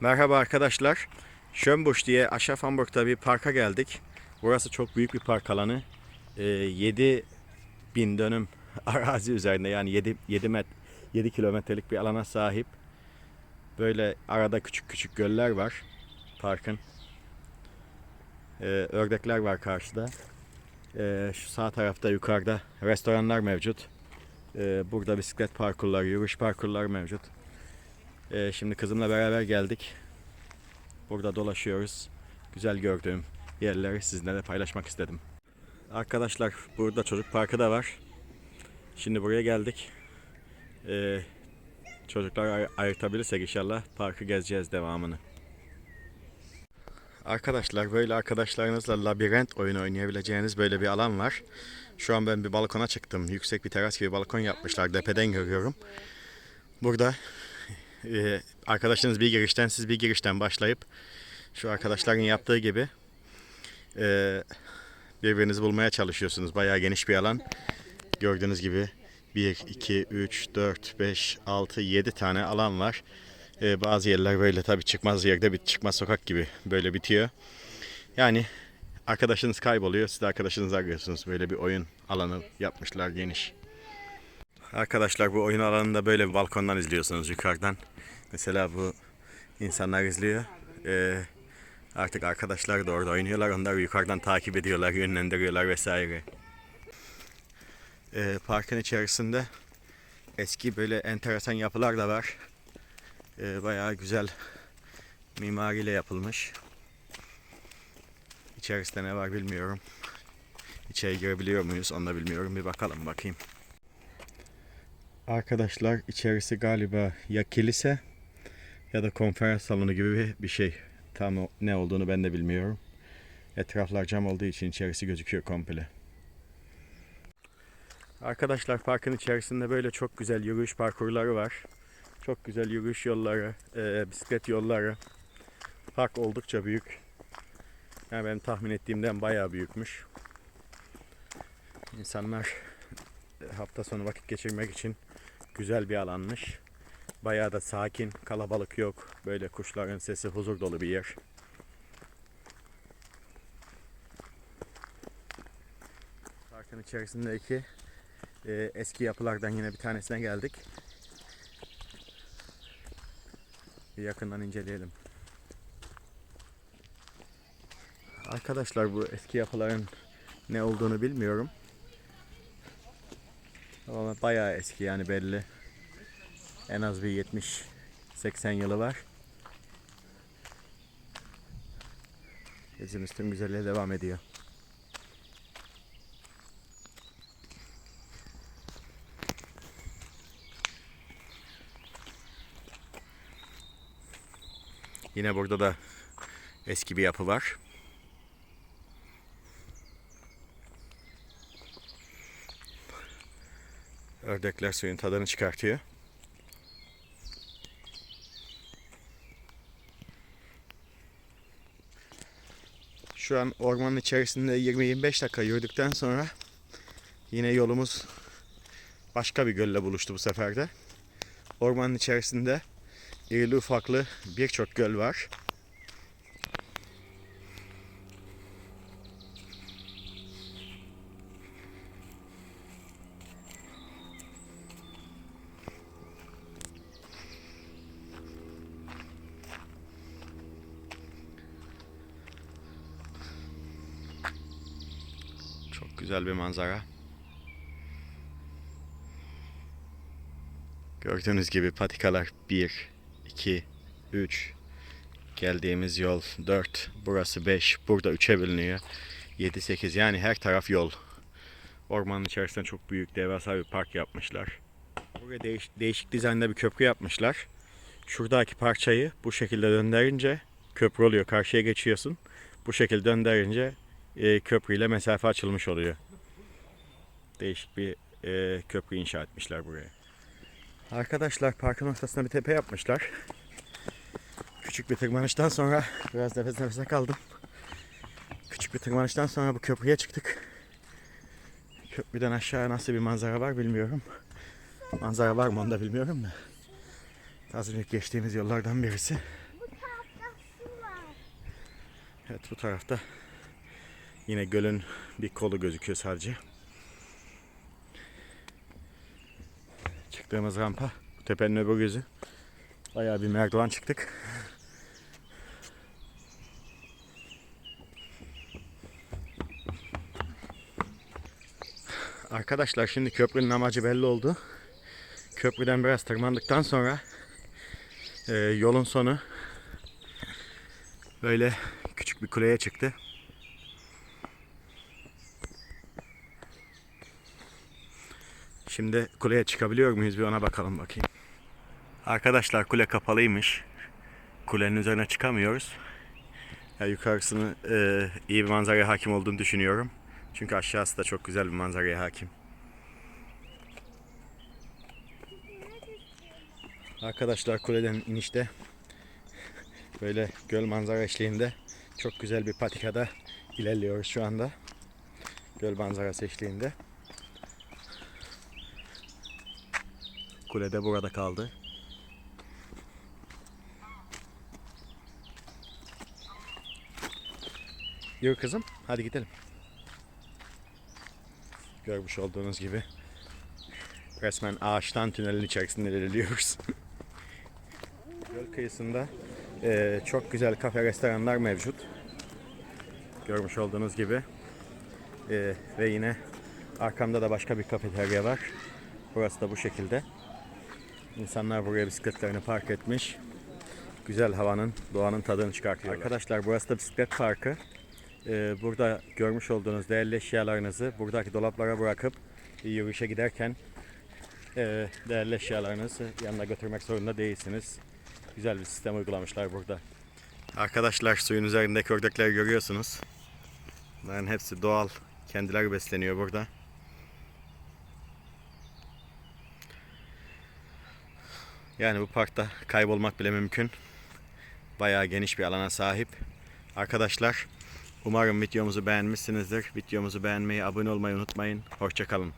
Merhaba arkadaşlar. Schönbusch diye aşağı Hamburg'da bir parka geldik. Burası çok büyük bir park alanı. Ee, 7 bin dönüm arazi üzerinde yani 7, 7, met, 7 kilometrelik bir alana sahip. Böyle arada küçük küçük göller var parkın. Ee, ördekler var karşıda. Ee, şu sağ tarafta yukarıda restoranlar mevcut. Ee, burada bisiklet parkurları, yürüyüş parkurları mevcut. Ee, şimdi kızımla beraber geldik. Burada dolaşıyoruz. Güzel gördüğüm yerleri sizinle de paylaşmak istedim. Arkadaşlar burada çocuk parkı da var. Şimdi buraya geldik. Ee, çocuklar ay- ayırtabilirsek inşallah parkı gezeceğiz devamını. Arkadaşlar böyle arkadaşlarınızla labirent oyunu oynayabileceğiniz böyle bir alan var. Şu an ben bir balkona çıktım. Yüksek bir teras gibi balkon yapmışlar. Tepeden görüyorum. Burada e, arkadaşınız bir girişten siz bir girişten başlayıp şu arkadaşların yaptığı gibi e, birbirinizi bulmaya çalışıyorsunuz. Bayağı geniş bir alan. Gördüğünüz gibi 1, 2, 3, 4, 5, 6, 7 tane alan var. E, bazı yerler böyle tabii çıkmaz yerde bir çıkmaz sokak gibi böyle bitiyor. Yani arkadaşınız kayboluyor. Siz de arkadaşınızı arıyorsunuz. Böyle bir oyun alanı yapmışlar geniş. Arkadaşlar bu oyun alanında böyle bir balkondan izliyorsunuz yukarıdan. Mesela bu insanlar izliyor. Ee, artık arkadaşlar da orada oynuyorlar. Onları yukarıdan takip ediyorlar, yönlendiriyorlar vesaire. Ee, parkın içerisinde eski böyle enteresan yapılar da var. Ee, bayağı güzel mimariyle yapılmış. İçerisinde ne var bilmiyorum. İçeri girebiliyor muyuz onu da bilmiyorum. Bir bakalım bakayım. Arkadaşlar içerisi galiba ya kilise ya da konferans salonu gibi bir- şey. Tam ne olduğunu ben de bilmiyorum. Etraflar cam olduğu için içerisi gözüküyor komple. Arkadaşlar parkın içerisinde böyle çok güzel yürüyüş parkurları var. Çok güzel yürüyüş yolları, e, bisiklet yolları. Park oldukça büyük. Yani benim tahmin ettiğimden bayağı büyükmüş. İnsanlar hafta sonu vakit geçirmek için güzel bir alanmış. Bayağı da sakin, kalabalık yok. Böyle kuşların sesi huzur dolu bir yer. Parkın içerisindeki e, eski yapılardan yine bir tanesine geldik. Bir yakından inceleyelim. Arkadaşlar bu eski yapıların ne olduğunu bilmiyorum. Ama bayağı eski yani belli. En az bir 70-80 yılı var. Gezimiz tüm güzelliğe devam ediyor. Yine burada da eski bir yapı var. Ördekler suyun tadını çıkartıyor. Şu an ormanın içerisinde 20-25 dakika yürüdükten sonra yine yolumuz başka bir gölle buluştu bu sefer de. Ormanın içerisinde irili ufaklı birçok göl var. Çok güzel bir manzara. Gördüğünüz gibi patikalar 1, 2, 3. Geldiğimiz yol 4. Burası 5. Burada 3'e bölünüyor. 7, 8. Yani her taraf yol. Ormanın içerisinde çok büyük devasa bir park yapmışlar. Buraya değiş- değişik dizaynda bir köprü yapmışlar. Şuradaki parçayı bu şekilde döndürünce köprü oluyor. Karşıya geçiyorsun. Bu şekilde döndürünce e, köprüyle mesafe açılmış oluyor. Değişik bir e, köprü inşa etmişler buraya. Arkadaşlar parkın ortasına bir tepe yapmışlar. Küçük bir tırmanıştan sonra biraz nefes nefese kaldım. Küçük bir tırmanıştan sonra bu köprüye çıktık. Köprüden aşağı nasıl bir manzara var bilmiyorum. Manzara var mı onu da bilmiyorum da. Az önce geçtiğimiz yollardan birisi. Evet bu tarafta yine gölün bir kolu gözüküyor sadece. Çıktığımız rampa bu tepenin öbür gözü. Bayağı bir merdiven çıktık. Arkadaşlar şimdi köprünün amacı belli oldu. Köprüden biraz tırmandıktan sonra e, yolun sonu böyle küçük bir kuleye çıktı. Şimdi kuleye çıkabiliyor muyuz bir ona bakalım bakayım. Arkadaşlar kule kapalıymış. Kulenin üzerine çıkamıyoruz. Ya yukarısını e, iyi bir manzaraya hakim olduğunu düşünüyorum. Çünkü aşağısı da çok güzel bir manzaraya hakim. Arkadaşlar kuleden inişte böyle göl manzara eşliğinde çok güzel bir patikada ilerliyoruz şu anda. Göl manzarası eşliğinde. Kule de burada kaldı. Yürü kızım, hadi gidelim. Görmüş olduğunuz gibi resmen ağaçtan tünelin içerisinde ilerliyoruz. Göl kıyısında eee, çok güzel kafe restoranlar mevcut. Görmüş olduğunuz gibi. Eee, ve yine arkamda da başka bir kafeterya var. Burası da bu şekilde. İnsanlar buraya bisikletlerini park etmiş. Güzel havanın, doğanın tadını çıkartıyorlar. Arkadaşlar burası da bisiklet parkı. Ee, burada görmüş olduğunuz değerli eşyalarınızı buradaki dolaplara bırakıp yürüyüşe giderken e, değerli eşyalarınızı yanına götürmek zorunda değilsiniz. Güzel bir sistem uygulamışlar burada. Arkadaşlar suyun üzerindeki ördekleri görüyorsunuz. Bunların hepsi doğal. Kendileri besleniyor burada. Yani bu parkta kaybolmak bile mümkün. Bayağı geniş bir alana sahip. Arkadaşlar umarım videomuzu beğenmişsinizdir. Videomuzu beğenmeyi, abone olmayı unutmayın. Hoşçakalın.